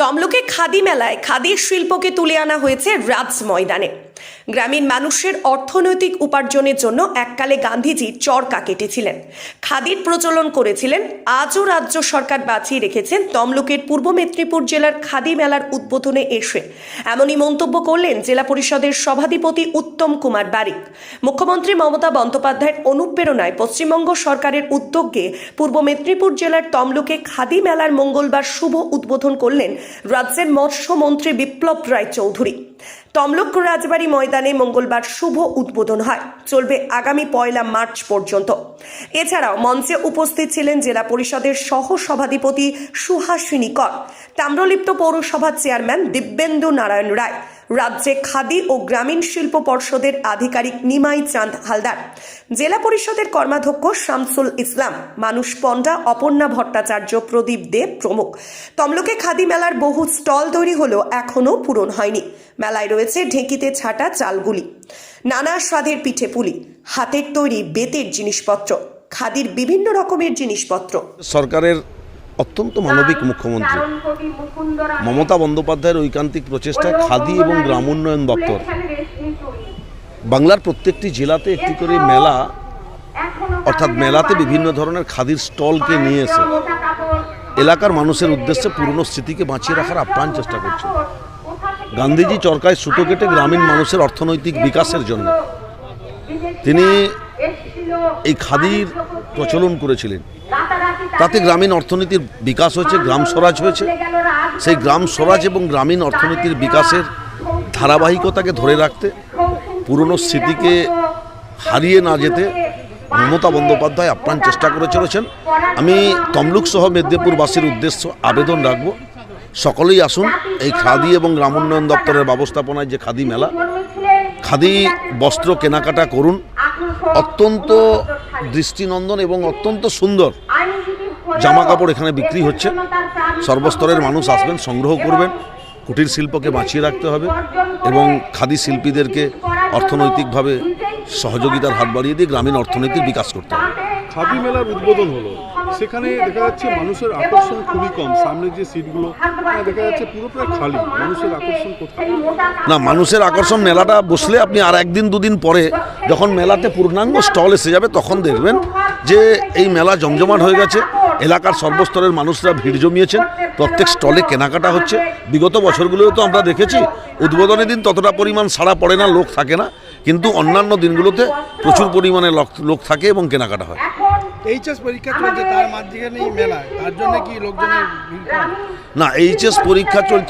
তমলুকে খাদি মেলায় খাদির শিল্পকে তুলে আনা হয়েছে রাজ ময়দানে গ্রামীণ মানুষের অর্থনৈতিক উপার্জনের জন্য এককালে গান্ধীজি চরকা কেটেছিলেন। খাদির প্রচলন করেছিলেন, আজও রাজ্য সরকার বাঁচিয়ে রেখেছেন তমলুকের পূর্ব মেদিনীপুর জেলার খাদি মেলার উদ্বোধনে এসে। এমনই মন্তব্য করলেন জেলা পরিষদের সভাধিপতি উত্তম কুমার বারিক। মুখ্যমন্ত্রী মমতা বন্দ্যোপাধ্যায়ের অনুপ্রেরণায় পশ্চিমবঙ্গ সরকারের উদ্যোগে পূর্ব মেদিনীপুর জেলার তমলুকে খাদি মেলার মঙ্গলবার শুভ উদ্বোধন করলেন রাজ্যের মৎস্যমন্ত্রী বিপ্লব রায় চৌধুরী। তমলুক রাজবাড়ি ময়দানে মঙ্গলবার শুভ উদ্বোধন হয়। চলবে আগামী পয়লা মার্চ পর্যন্ত। এছাড়াও মঞ্চে উপস্থিত ছিলেন জেলা পরিষদের সহ সভাধিপতি সুহাসিনী কর। তাম্রলিপ্ত পৌরসভার চেয়ারম্যান দিব্যেন্দু নারায়ণ রায়। রাজ্যে খাদি ও গ্রামীণ শিল্প পর্ষদের আধিকারিক নিমাই চাঁদ হালদার। জেলা পরিষদের কর্মাধ্যক্ষ শামসুল ইসলাম, মানুষ পণ্ডা, অপর্ণা ভট্টাচার্য, প্রদীপ দেব প্রমুখ। তমলুকে খাদি মেলার বহু স্টল তৈরি হলেও এখনও পূরণ হয়নি। মেলায় রয়েছে ঢেঁকিতে ছাটা চালগুলি, নানা স্বাদের পিঠে পুলি, হাতের তৈরি বেতের জিনিসপত্র, খাদির বিভিন্ন রকমের জিনিসপত্র। সরকারের অত্যন্ত মানবিক মুখ্যমন্ত্রী। মমতা বন্দ্যোপাধ্যায়ের ঐকান্তিক প্রচেষ্টায় খাদি এবং গ্রামোন্নয়ন দপ্তর। বাংলার প্রত্যেকটি জেলাতে একটি করে মেলা অর্থাৎ মেলাতে বিভিন্ন ধরনের খাদির স্টলকে নিয়ে এসে এলাকার মানুষের উদ্দেশ্যে পুরনো স্মৃতিকে বাঁচিয়ে রাখার আপ্রাণ চেষ্টা করছে। গান্ধীজি চরকায় সুতো কেটে গ্রামীণ মানুষের অর্থনৈতিক বিকাশের জন্য। তিনি এই খাদির প্রচলন করেছিলেন। তাতে গ্রামীণ অর্থনীতির বিকাশ হয়েছে, গ্রাম স্বরাজ হয়েছে। সেই গ্রাম স্বরাজ এবং গ্রামীণ অর্থনীতির বিকাশের ধারাবাহিকতাকে ধরে রাখতে, পুরনো স্মৃতিকে হারিয়ে না যেতে মমতা বন্দ্যোপাধ্যায় আপ্রাণ চেষ্টা করে চলেছেন। আমি তমলুক সহ মেদিনীপুরবাসীর উদ্দেশ্য আবেদন রাখব, সকলেই আসুন, এই খাদি এবং গ্রামোন্নয়ন দপ্তরের ব্যবস্থাপনায় যে খাদি মেলা, খাদি, বস্ত্র কেনাকাটা করুন অত্যন্ত দৃষ্টিনন্দন এবং অত্যন্ত সুন্দর জামা কাপড় এখানে বিক্রি হচ্ছে। সর্বস্তরের মানুষ আসবেন, সংগ্রহ করবেন। কুটির শিল্পকে বাঁচিয়ে রাখতে হবে এবং খাদি শিল্পীদেরকে অর্থনৈতিকভাবে সহযোগিতার হাত বাড়িয়ে দিয়ে গ্রামীণ অর্থনীতির বিকাশ করতে হবে। খাদি মেলার উদ্বোধন হলো। সেখানে দেখা যাচ্ছে মানুষের আকর্ষণ খুবই কম। সামনে যে সিটগুলো দেখা যাচ্ছে পুরো প্রায় খালি। মানুষের আকর্ষণ কোথায়? না, মানুষের আকর্ষণ মেলাটা বসলে আপনি আর একদিন, দুদিন পরে যখন মেলাতে পূর্ণাঙ্গ স্টল এসে যাবে, তখন দেখবেন যে এই মেলা জমজমাট হয়ে গেছে। এলাকার সর্বস্তরের মানুষরা ভিড় জমিয়েছেন। প্রত্যেক স্টলে কেনাকাটা হচ্ছে। বিগত বছরগুলোও তো আমরা দেখেছি, উদ্বোধনের দিন ততটা পরিমাণ সাড়া পড়ে না, লোক থাকে না। কিন্তু অন্যান্য দিনগুলোতে প্রচুর পরিমাণে লোক- লোক থাকে এবং কেনাকাটা হয় এইচএস পরীক্ষা চলছে তার মাঝখানে মেলা তার জন্য কি লোকজনের? না এইচএস পরীক্ষা চলছে